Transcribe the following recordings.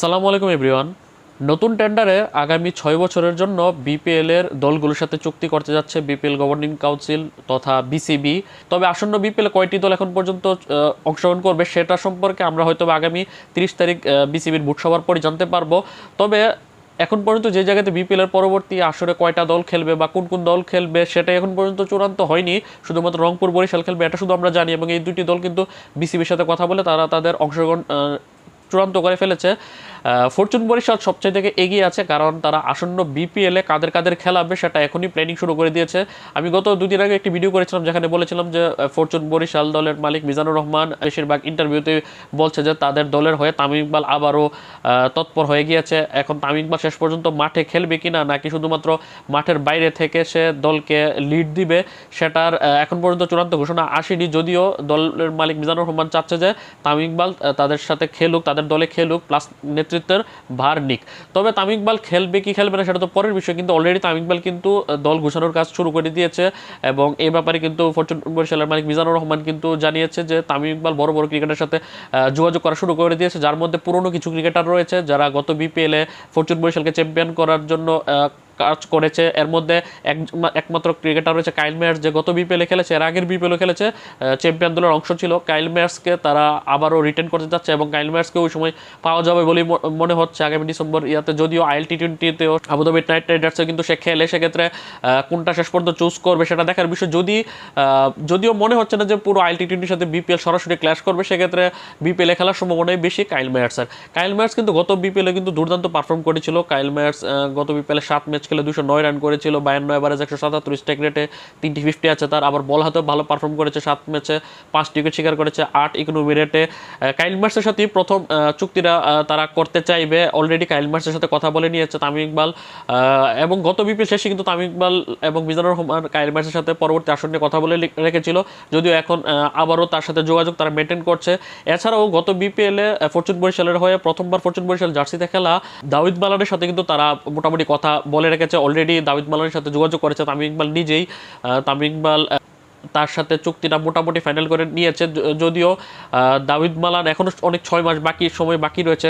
সালামু আলাইকুম, এভরিওয়ান। নতুন টেন্ডারে আগামী ছয় বছরের জন্য বিপিএল এর দলগুলোর সাথে চুক্তি করতে যাচ্ছে বিপিএল গভর্নিং কাউন্সিল তথা বিসিবি তবে আসন্ন বিপিএল কয়টি দল এখন পর্যন্ত অংশগ্রহণ করবে সেটা সম্পর্কে আমরা হয়তো আগামী তিরিশ তারিখ বিসিবির বুট সভার পরে জানতে পারব। তবে এখন পর্যন্ত যে জায়গাতে বিপিএল এর পরবর্তী আসরে কয়টা দল খেলবে বা কোন কোন দল খেলবে সেটা এখন পর্যন্ত চূড়ান্ত হয়নি। শুধুমাত্র রংপুর বরিশাল খেলবে, এটা শুধু আমরা জানি এবং এই দুটি দল কিন্তু বিসিবির সাথে কথা বলে তারা তাদের অংশগ্রহণ চূড়ান্ত করে ফেলেছে। ফরচুন বরিশাল সবচেয়ে থেকে এগিয়ে আছে, কারণ তারা আসন্ন বিপিএলে কাদের কাদের খেলাবে সেটা এখনই প্ল্যানিং শুরু করে দিয়েছে। আমি গত দুদিন আগে একটি ভিডিও করেছিলাম যেখানে বলেছিলাম যে ফরচুন বরিশাল দলের মালিক মিজানুর রহমান বেশিরভাগ ইন্টারভিউতে বলছে যে, তাদের দলের হয়ে তামিম ইকবাল আবারও তৎপর হয়ে গিয়েছে। এখন তামিম ইকবাল শেষ পর্যন্ত মাঠে খেলবে কিনা, নাকি শুধুমাত্র মাঠের বাইরে থেকে সে দলকে লিড দিবে, সেটার এখন পর্যন্ত চূড়ান্ত ঘোষণা আসেনি। যদিও দলের মালিক মিজানুর রহমান চাচ্ছে যে, তামিম ইকবাল তাদের সাথে খেলুক, তাদের দলে খেলুক প্লাস নেতৃত্বের ভার নিক। তবে তামিম ইকবাল খেলবে, কি খেলবে না সেটা তো পরের বিষয়, কিন্তু অলরেডি তামিম ইকবাল কিন্তু দল ঘোষণার কাজ শুরু করে দিয়েছে এবং এই ব্যাপারে কিন্তু ফরচুন সেলার মালিক মিজানুর রহমান কিন্তু জানিয়েছে যে তামিম ইকবাল বড় বড় ক্রিকেটের সাথে যোগাযোগ করা শুরু করে দিয়েছে, যার মধ্যে পুরনো কিছু ক্রিকেটার রয়েছে যারা গত বিপিএলে ফরচুন বরিশালকে চ্যাম্পিয়ন করার জন্য কাজ করেছে। এর মধ্যে এক- একমাত্র ক্রিকেটার রয়েছে কাইল মেয়ার্স, যে গত বিপিএলে খেলেছে, এর আগের বিপিএলও খেলেছে চ্যাম্পিয়ন দলের অংশ ছিল। কাইল মেয়ার্সকে তারা আবারও রিটার্ন করতে যাচ্ছে এবং কাইল মেয়ার্সকে ওই সময় পাওয়া যাবে বলেই মনে হচ্ছে আগামী ডিসেম্বর ইয়াতে। যদিও আইএল টি টোয়েন্টিতেও আবুধাবি নাইট রাইডার্সে কিন্তু সে খেলে, সেক্ষেত্রে কোনটা শেষ পর্যন্ত চুজ করবে সেটা দেখার বিষয়। যদি যদিও মনে হচ্ছে না যে পুরো আইএল টি টোয়েন্টির সাথে বিপিএল সরাসরি ক্ল্যাশ করবে, সেক্ষেত্রে বিপিএলে খেলার সম্ভাবনাই বেশি কাইল মেয়ার্সের। কাইল মেয়ার্স কিন্তু গত বিপিএলে কিন্তু দুর্দান্ত পারফর্ম করেছিল। কাইল মেয়ার্স গত বিপিএলে সাত ম্যাচ খেলে দুশো নয় রান করেছিল, বায়ান্ন এভারেজ, একশো সাতাত্তর স্ট্রাইক রেটে তিনটি ফিফটি আছে তার। আবার বল হাতেও ভালো পারফর্ম করেছে, সাত ম্যাচে পাঁচ উইকেট শিকার করেছে, আট ইকোনমি রেটে কাইল মার্সের সাথে প্রথম চুক্তিটা তারা করতে চাইবে। অলরেডি কাইল মার্সের সাথে কথা বলে নিয়েছে তামিম ইকবাল। এবং গত বিপিএল শেষে কিন্তু তামিম ইকবাল এবং মিজানুর রহমান কাইল মার্সের সাথে পরবর্তী আসন নিয়ে কথা বলে রেখেছিল। যদিও এখন আবারও তার সাথে যোগাযোগ তারা মেনটেন করছে। এছাড়াও গত বিপিএলে ফরচুন বরিশালের হয়ে প্রথমবার ফরচুন বরিশাল জার্সিতে খেলা, দাউদ বালানের সাথে কিন্তু তারা মোটামুটি কথা বলে রেখেছে অলরেডি দাউদ মালানের সাথে যোগাযোগ করেছে তামিম ইকবাল নিজেই। তামিম ইকবাল তার সাথে চুক্তিটা মোটামুটি ফাইনাল করে নিয়েছে যদিও দাউদ মালান এখনও অনেক ছয় মাস বাকি, সময় বাকি রয়েছে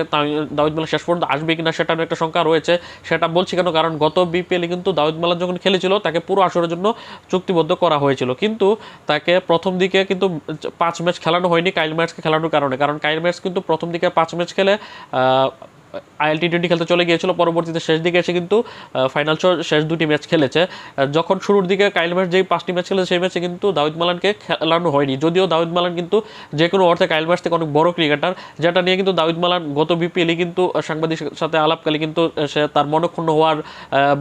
দাউদ মালান শেষ পর্যন্ত আসবে কিনা সেটার একটা শঙ্কা রয়েছে, সেটা বলছি কেন? কারণ গত বিপিএলে কিন্তু দাউদ মালান যখন খেলেছিল, তাকে পুরো আসরের জন্য চুক্তিবদ্ধ করা হয়েছিল। কিন্তু তাকে প্রথম দিকে কিন্তু পাঁচ ম্যাচ খেলানো হয়নি, কাইল ম্যাচকে খেলানোর কারণে। কারণ কাইল ম্যাচ কিন্তু প্রথম দিকে পাঁচ ম্যাচ খেলে আইএল টি টোয়েন্টি খেলতে চলে গিয়েছিল, পরবর্তীতে শেষ দিকে এসে কিন্তু ফাইনাল শেষ দুটি ম্যাচ খেলেছে। যখন শুরুর দিকে কাইল ম্যাচ যেই পাঁচটি ম্যাচ খেলেছে, সেই ম্যাচে কিন্তু দাউদ মালানকে খেলানো হয়নি। যদিও দাউদ মালান কিন্তু যে কোনো অর্থে কাইল ম্যাচ থেকে অনেক বড় ক্রিকেটার, যেটা নিয়ে কিন্তু দাউদ মালান গত বিপিএলে কিন্তু সাংবাদিকের সাথে আলাপকালে কিন্তু সে তার মনক্ষুণ্ণ হওয়ার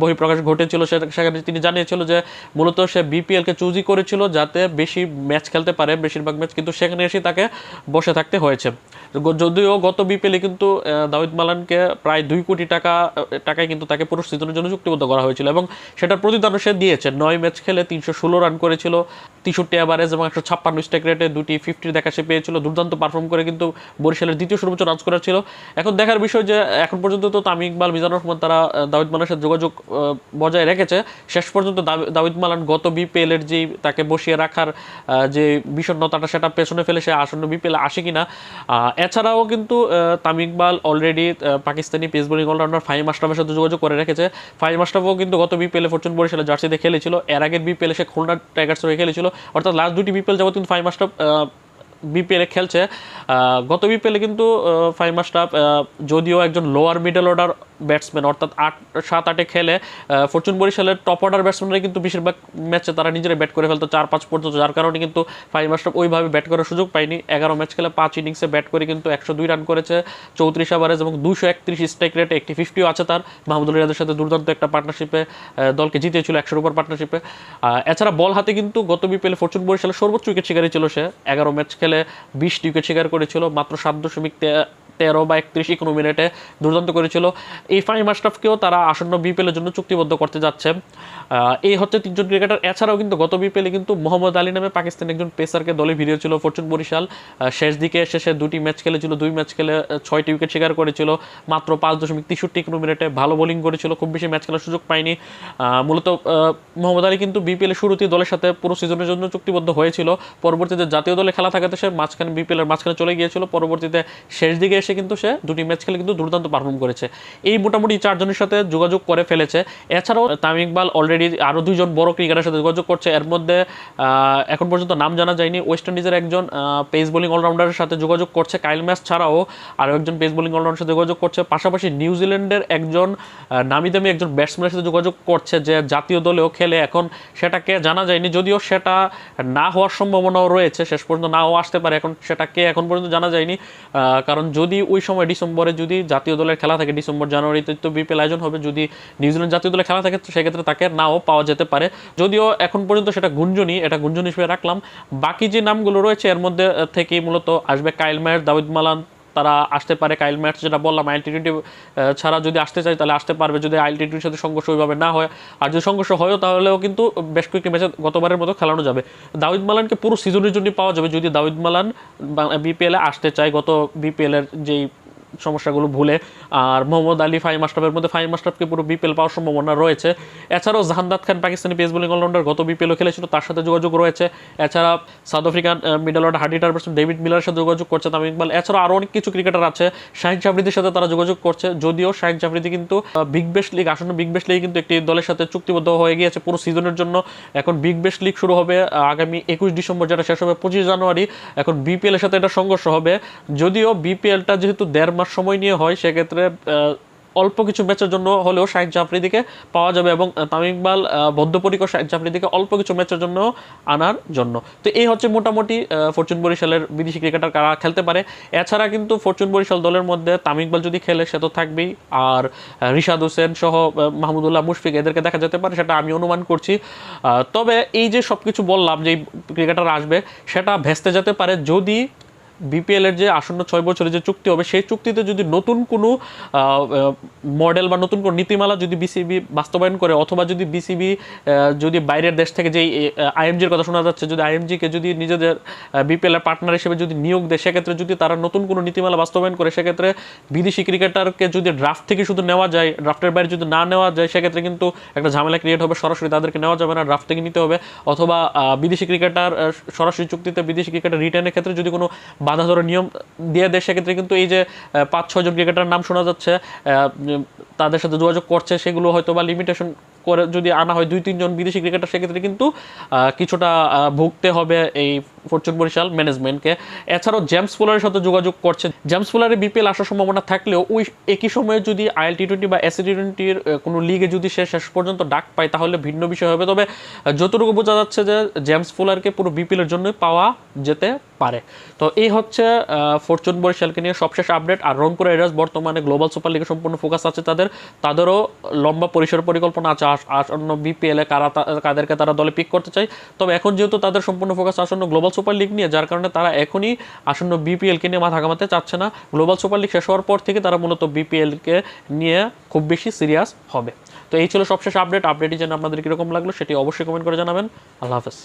বহিঃপ্রকাশ ঘটেছিল। সেখানে তিনি জানিয়েছিল যে মূলত সে বিপিএলকে চুজই করেছিল যাতে বেশি ম্যাচ খেলতে পারে, বেশিরভাগ ম্যাচ কিন্তু সেখানে এসে তাকে বসে থাকতে হয়েছে। যদিও গত বিপিএলে কিন্তু দাউদ মালানকে প্রায় দুই কোটি টাকা টাকায় কিন্তু তাকে পুরো সিজনের জন্য চুক্তিবদ্ধ করা হয়েছিল এবং সেটার প্রতিদানও সে দিয়েছে। নয় ম্যাচ খেলে তিনশো ষোলো রান করেছিল, তেষট্টি অ্যাভারেজ এবং একশো ছাপ্পান্ন স্ট্রাইক রেটে দুটি ফিফটির দেখা সে পেয়েছিল। দুর্দান্ত পারফর্ম করে কিন্তু বরিশালের দ্বিতীয় সর্বোচ্চ রান করা ছিল এখন দেখার বিষয় যে, এখন পর্যন্ত তো তামিম ইকবাল, মিজানুর রহমান তারা দাউদ মালানের সাথে যোগাযোগ বজায় রেখেছে। শেষ পর্যন্ত দাউ- দাউদ মালান গত বিপিএল এর যে তাকে বসিয়ে রাখার যে বিষণ্ণতাটা সেটা পেছনে ফেলে সে আসন্ন বিপিএল আসে কিনা। এছাড়াও কিন্তু Tamim Iqbal already Pakistani pace bowling allrounder Faheem আশরাফের সাথে যোগাযোগ করে রেখেছে। ফাইম আশরাফও কিন্তু গত বিপিএলে ফরচুন বরিশালে জার্সিতে খেলেছিল। এর আগের বিপিএলে সে খুলনা টাইগার্স হয়ে খেলেছিল। অর্থাৎ লাস্ট দুটি বিপিএল যাবত কিন্তু ফাইম আশরাফ বিপিএলে খেলছে। গত বিপিএলে কিন্তু আশরাফ আহ, যদিও একজন লোয়ার মিডল অর্ডার ব্যাটসম্যান অর্থাৎ আট সাত আটে খেলে ফরচুন বরিশালের টপ অর্ডার ব্যাটসম্যানরা কিন্তু বেশিরভাগ ম্যাচে তারা নিজেরা ব্যাট করে ফেলতো চার পাঁচ পর্যন্ত। যার কারণে কিন্তু ফাইম আশরাফ ওইভাবে ব্যাট করার সুযোগ পায়নি। এগারো ম্যাচ খেলে পাঁচ ইনিংসে ব্যাট করে কিন্তু একশো দুই রান করেছে চৌত্রিশ ওভারেজ এবং দুশো একত্রিশ স্ট্রাইক রেটে একটি ফিফটিও আছে তার। মাহমুদুল রিয়াদের সাথে দুর্দান্ত একটা পার্টনারশিপে দলকে জিতিয়েছিল একশোর উপর পার্টনারশিপে এছাড়া বল হাতে কিন্তু গত বিপিএলে ফরচুন বরিশালের সর্বোচ্চ উইকেট শিকারী ছিল সে। এগারো ম্যাচ খেলে বিশটি উইকেট শিকার করেছিল মাত্র সাত দশমিক তেরো বা একত্রিশ ইকোনমি রেটে দুর্দান্ত করেছিল। এই ফাইম আশরাফকেও তারা আসন্ন বিপিএলের জন্য চুক্তিবদ্ধ করতে যাচ্ছে। এই হচ্ছে তিনজন ক্রিকেটার। এছাড়াও কিন্তু গত বিপিএলে কিন্তু মোহাম্মদ আলী নামে পাকিস্তান একজন পেসারকে দলে ভিড়িয়ে ছিল ফরচুন বরিশাল। শেষ দিকে সে দুটি ম্যাচ খেলেছিল, দুই ম্যাচ খেলে ছয়টি উইকেট শিকার করেছিল। মাত্র পাঁচ দশমিক তেষট্টি ইকোনমি রেটে ভালো বোলিং করেছিল, খুব বেশি ম্যাচ খেলার সুযোগ পায়নি। মূলত মোহাম্মদ আলী কিন্তু বিপিএলের শুরুতেই দলের সাথে পুরো সিজনের জন্য চুক্তিবদ্ধ হয়েছিল। পরবর্তীতে জাতীয় দলে খেলা থাকাতে সে মাঝখানে বিপিএলের মাঝখানে চলে গিয়েছিল। পরবর্তীতে শেষ দিকে এসে এসে কিন্তু সে, দুটি ম্যাচ খেলে কিন্তু দুর্দান্ত পারফর্ম করেছে। এই মোটামুটি চারজনের সাথে যোগাযোগ করে ফেলেছে। এছাড়াও তামিম ইকবাল অলরেডি আরও দুইজন বড় ক্রিকেটারের সাথে যোগাযোগ করছে। এর মধ্যে এখন পর্যন্ত নাম জানা যায়নি। ওয়েস্ট ইন্ডিজের একজন পেস বোলিং অলরাউন্ডারের সাথে যোগাযোগ করছে। কাইল ম্যাচ ছাড়াও আরও একজন পেস বোলিং অলরাউন্ডারের সাথে যোগাযোগ করছে। পাশাপাশি নিউজিল্যান্ডের একজন নামি দামি একজন ব্যাটসম্যানের সাথে যোগাযোগ করছে যে জাতীয় দলেও খেলে। এখন সেটাকে জানা যায়নি, যদিও সেটা না হওয়ার সম্ভাবনাও রয়েছে। শেষ পর্যন্ত নাও আসতে পারে। এখন সেটাকে এখন পর্যন্ত জানা যায়নি। কারণ যদি ওই সময় ডিসেম্বরে যদি জাতীয় দলের খেলা থাকে, ডিসেম্বর, জানুয়ারিতে তো বিপিএল আয়োজন হবে। যদি নিউজিল্যান্ড জাতীয় দলের খেলা থাকে, তো সেক্ষেত্রে তাকে নাও পাওয়া যেতে পারে। যদিও এখন পর্যন্ত সেটা গুঞ্জনই, এটা গুঞ্জন হিসেবে রাখলাম। বাকি যে নামগুলো রয়েছে, এর মধ্যে থেকে মূলত আসবে কাইল মায়ের, দাউদ মালান তারা আসতে পারে কাইল ম্যাচ, যেটা বললাম আইল টি ছাড়া যদি আসতে চায় তাহলে আসতে পারবে। যদি আইল টি সাথে সংঘর্ষ ওইভাবে না হয়, আর যদি সংঘর্ষ হয় তাহলেও কিন্তু বেশ কয়েকটি ম্যাচে গতবারের মতো খেলানো যাবে। দাউদ মালানকে পুরো সিজনের জন্য পাওয়া যাবে। যদি দাউদ মালান বিপিএলে আসতে চায়, গত বিপিএলের যেই সমস্যাগুলো ভুলে। আর মোহাম্মদ আলী ফাহিম আশরাফের মধ্যে ফাহিম আশরাফকে পুরো বিপিএল পাওয়ার সম্ভাবনা রয়েছে। এছাড়াও Jahandad Khan Pakistani pace bowling allrounder গত বিপিএলও খেলেছিল, তার সাথে যোগাযোগ রয়েছে। এছাড়া South African middle order hard hitter person David মিলারের সাথে যোগাযোগ করছে তামিম ইকবাল। এছাড়াও আরও অনেক কিছু ক্রিকেটার আছে, শাহিন জাফরিদির সাথে তারা যোগাযোগ করছে। যদিও শাহিন জাফরিদি কিন্তু বিগ বেস্ট লিগ আসন্ন বিগ বেস্ট লিগ কিন্তু একটি দলের সাথে চুক্তিবদ্ধ হয়ে গিয়েছে পুরো সিজনের জন্য। এখন বিগ বেস্ট লিগ শুরু হবে আগামী একুশ ডিসেম্বর, যেটা শেষ হবে পঁচিশ জানুয়ারি। এখন বিপিএলের সাথে এটা সংঘর্ষ হবে। যদিও বিপিএলটা যেহেতু দেড় মাস সময় নিয়ে হয়, সেক্ষেত্রে অল্প কিছু ম্যাচের জন্য হলেও শাহিদ জাফরিদিকে পাওয়া যাবে এবং তামিম ইকবাল বদ্ধপরিকর শাহিদ জাফরিদিকে অল্প কিছু ম্যাচের জন্য আনার জন্য। তো এই হচ্ছে মোটামুটি ফরচুন বরিশালের বিদেশি ক্রিকেটার কারা খেলতে পারে। এছাড়া কিন্তু ফরচুন বরিশাল দলের মধ্যে তামিম ইকবাল যদি খেলে, সে তো থাকবেই। আর রিশাদ হোসেন সহ মাহমুদুল্লাহ মুশফিক এদেরকে দেখা যেতে পারে, সেটা আমি অনুমান করছি। তবে এই যে সব কিছু বললাম যে ক্রিকেটার আসবে, সেটা ভেস্তে যেতে পারে যদি বিপিএল এর যে আসন্ন ছয় বছরের যে চুক্তি হবে, সেই চুক্তিতে যদি নতুন কোনো মডেল বা নতুন কোনো নীতিমালা যদি বিসিবি বাস্তবায়ন করে, অথবা যদি বিসিবি যদি বাইরের দেশ থেকে যেই আইএমজির কথা শোনা যাচ্ছে, যদি আইএমজিকে যদি নিজেদের বিপিএল এর পার্টনার হিসেবে যদি নিয়োগ দেয়, সেক্ষেত্রে যদি তারা নতুন কোনো নীতিমালা বাস্তবায়ন করে, সেক্ষেত্রে বিদেশি ক্রিকেটারকে যদি ড্রাফট থেকে শুধু নেওয়া যায় ড্রাফটের বাইরে যদি না নেওয়া যায়, সেক্ষেত্রে কিন্তু একটা ঝামেলা ক্রিয়েট হবে, সরাসরি তাদেরকে নেওয়া যাবে না ড্রাফট থেকে নিতে হবে। অথবা বিদেশি ক্রিকেটার সরাসরি চুক্তিতে বিদেশি ক্রিকেটার রিটার্নের ক্ষেত্রে যদি কোনো বাধা ধরার নিয়ম দিয়ে দেয়, সেক্ষেত্রে কিন্তু এই যে পাঁচ ছয়জন ক্রিকেটার নাম শোনা যাচ্ছে তাদের সাথে যোগাযোগ করছে, সেগুলো হয়তো বা লিমিটেশন করে যদি আনা হয় দুই তিনজন বিদেশি ক্রিকেটার, সেক্ষেত্রে কিন্তু কিছুটা ভুগতে হবে এই ফরচুন বরিশাল ম্যানেজমেন্টকে। এছাড়াও জেমস ফুলারের সাথে যোগাযোগ করছে জেমস ফুলারের বিপিএল আসার সম্ভাবনা থাকলেও ওই একই সময়ে যদি আইএল টি টোয়েন্টি বা এসি টি টোয়েন্টির কোনো লিগে যদি সে শেষ পর্যন্ত ডাক পায়, তাহলে ভিন্ন বিষয় হবে। তবে যতটুকু বোঝা যাচ্ছে যে জেমস ফুলারকে পুরো বিপিএলের জন্যই পাওয়া যেতে পারে। তো এই হচ্ছে ফরচুন বরিশালকে নিয়ে সবশেষ আপডেট। আর রংপুর এরাস বর্তমানে গ্লোবাল সুপার লিগে সম্পূর্ণ ফোকাস আছে তাদের। তাদেরও লম্বা পরিসর পরিকল্পনা আছে। আস- আসন্ন বিপিএল কারা কাদেরকে তারা দলে পিক করতে চায়। তবে এখন যেহেতু তাদের সম্পূর্ণ ফোকাস আসন্ন গ্লোবাল সুপার লিগ নিয়ে, যার কারণে তারা এখনই আসন্ন বিপিএল কে নিয়ে মাথা ঘামাতে চাচ্ছে না। গ্লোবাল সুপার লিগ শেষ হওয়ার পর থেকে তারা মূলত বিপিএল কে নিয়ে খুব বেশি সিরিয়াস হবে। তো এই ছিল সবশেষ আপডেট আপডেটই যেন আপনাদের কীরকম লাগল সেটি অবশ্যই কমেন্ট করে জানাবেন। আল্লাহ হাফেজ।